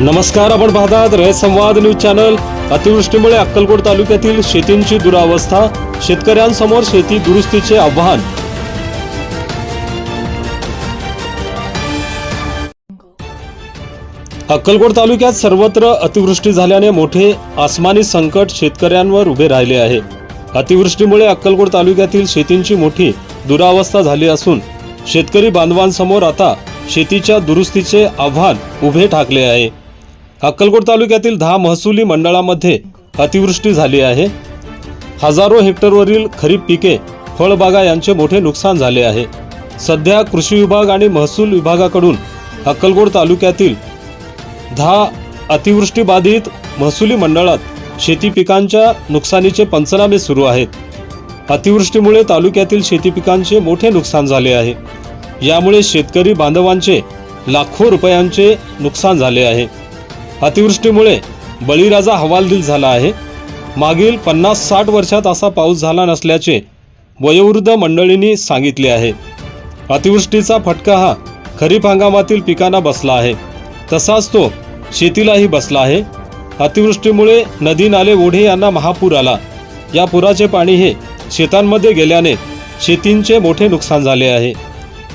नमस्कार आपण पाहतात रयत संवाद न्यूज चॅनल. अतिवृष्टीमुळे अक्कलकोट तालुक्यातील शेतींची दुरावस्था शेतकऱ्यांसमोर शेती दुरुस्तीचे आव्हान. अक्कलकोट तालुक्यात सर्वत्र अतिवृष्टी झाल्याने मोठे आसमानी संकट शेतकऱ्यांवर उभे राहिले आहे. अतिवृष्टीमुळे अक्कलकोट तालुक्यातील शेतींची मोठी दुरावस्था झाली असून शेतकरी बांधवांसमोर आता शेतीच्या दुरुस्तीचे आव्हान उभे ठाकले आहे. अक्कलकोट तालुक्यातील दहा महसुली मंडळामध्ये अतिवृष्टी झाली आहे. हजारो हेक्टरवरील खरीप पिके फळबागा यांचे मोठे नुकसान झाले आहे. सध्या कृषी विभाग आणि महसूल विभागाकडून अक्कलकोट तालुक्यातील दहा अतिवृष्टी बाधित महसुली मंडळात शेती पिकांच्या नुकसानीचे पंचनामे सुरू आहेत. अतिवृष्टीमुळे तालुक्यातील शेती पिकांचे मोठे नुकसान झाले आहे. यामुळे शेतकरी बांधवांचे लाखो रुपयांचे नुकसान झाले आहे. अतिवृष्टीमुळे बळीराजा हवालदिल झाला आहे. मागील पन्नास साठ वर्षात असा पाऊस झाला नसल्याचे वयोवृद्ध मंडळींनी सांगितले आहे. अतिवृष्टीचा फटका हा खरीप हंगामातील पिकांना बसला आहे. तसाच तो शेतीलाही बसला आहे. अतिवृष्टीमुळे नदी नाले ओढे यांना महापूर आला. या पुराचे पाणी हे शेतांमध्ये गेल्याने शेतींचे मोठे नुकसान झाले आहे.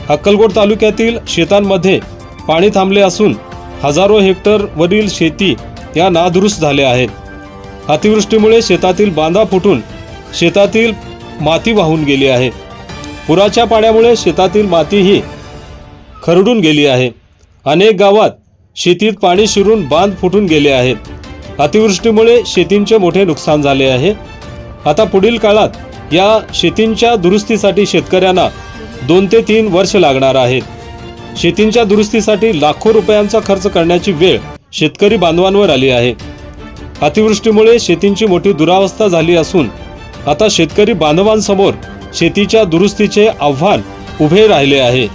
अक्कलकोट तालुक्यातील शेतांमध्ये पाणी थांबले असून हजारो हेक्टर वरील शेती या नादुरुस्त झाल्या आहेत. अतिवृष्टीमुळे शेतातील बांधा फुटून शेतातील माती वाहून गेली आहे. पुराच्या पाण्यामुळे शेतातील मातीही खरडून गेली आहे. अनेक गावात शेतीत पाणी शिरून बांध फुटून गेले आहेत. अतिवृष्टीमुळे शेतींचे मोठे नुकसान झाले आहे. आता पुढील काळात या शेतींच्या दुरुस्तीसाठी शेतकऱ्यांना दोन ते तीन वर्ष लागणार आहेत. शेतींच्या दुरुस्तीसाठी लाखो रुपयांचा खर्च करण्याची वेळ शेतकरी बांधवांवर आली आहे. अतिवृष्टीमुळे शेतींची मोठी दुरावस्था झाली असून आता शेतकरी बांधवांसमोर शेतीच्या दुरुस्तीचे आव्हान उभे राहिले आहे.